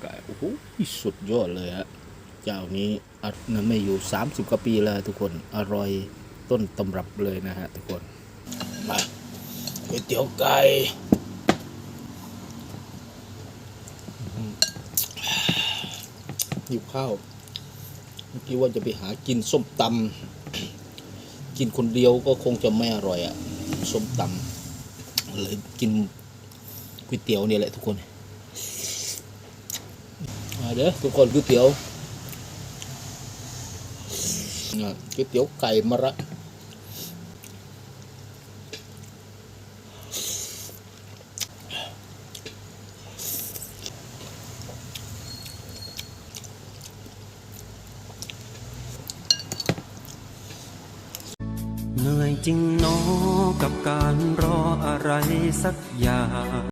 ไก่โอ้โหสุดยอดเลยฮะเจ้านี้อัดนะไม่อยู่ 30กว่าปีแล้วทุกคนอร่อยต้นตำรับเลยนะฮะทุกคนมาก๋วยเตี๋ยวไก่หิวข้าวเมื่อกี้ว่าจะไปหากินส้มตำกินคนเดียวก็คงจะไม่อร่อยอะส้มตำเลยกินก๋วยเตี๋ยวเนี่ยแหละทุกคน มาเด้อทุกคนก๋วยเตี๋ยวอะก๋วยเตี๋ยวไก่มะระเหนื่อยจริงเนอกับการรออะไรสักอย่าง